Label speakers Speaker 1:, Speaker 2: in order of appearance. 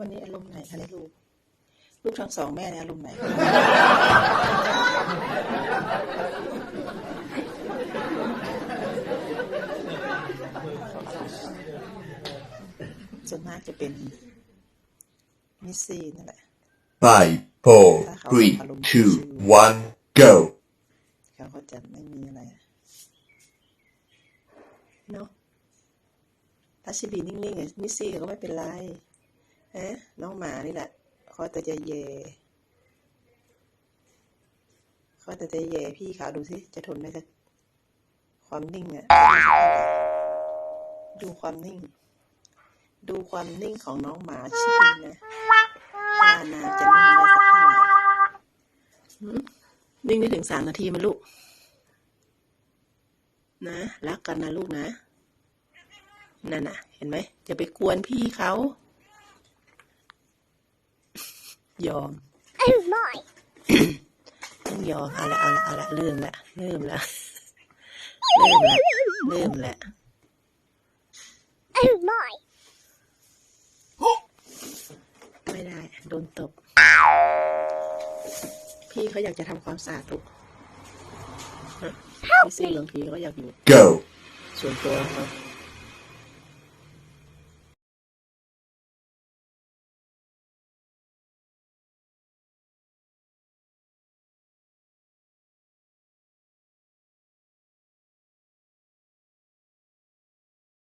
Speaker 1: วันนี้อารมณ์ไหนคะเนี่ยลูก ลูกทั้งสองแม่เนี่ยอารมณ์ไหน ส่วนมากจะเป็นมิสซี่นั่นแหละ
Speaker 2: Five, four, three, two, one, go.
Speaker 1: เขาก็จะไม่มีอะไรเนาะถ้าชิบีนิ่งๆอะมิสซี่เขาก็ไม่เป็นไร ฮะน้องหมานี่แหละเขาแต่จะเยเขาแต่จะเยพี่เขาดูสิจะทนได้สักความนิ่งอะดูความนิ่ง ดูความนิ่งของน้องหมาชิบีนะว่านาจะนิ่งได้สักเท่าไหร่นิ่งได้ถึงสามนาทีมันลูก นะรักกันนะลูกนะนั่นน่ะ เห็นไหมจะไปกวนพี่เขา ยอม
Speaker 3: Oh my!
Speaker 1: ต้องยอมเอาละเอาละเอาละเริ่มละเริ่มละเริ่มละเริ่มละ
Speaker 3: Oh my!
Speaker 1: ไม่ได้โดนตบ พี่เขาอยากจะทำความสะอาดลูกฮะพี่ซี่บางทีเขาอยากอยู่
Speaker 2: Go.
Speaker 1: ส่วนตัวของเขา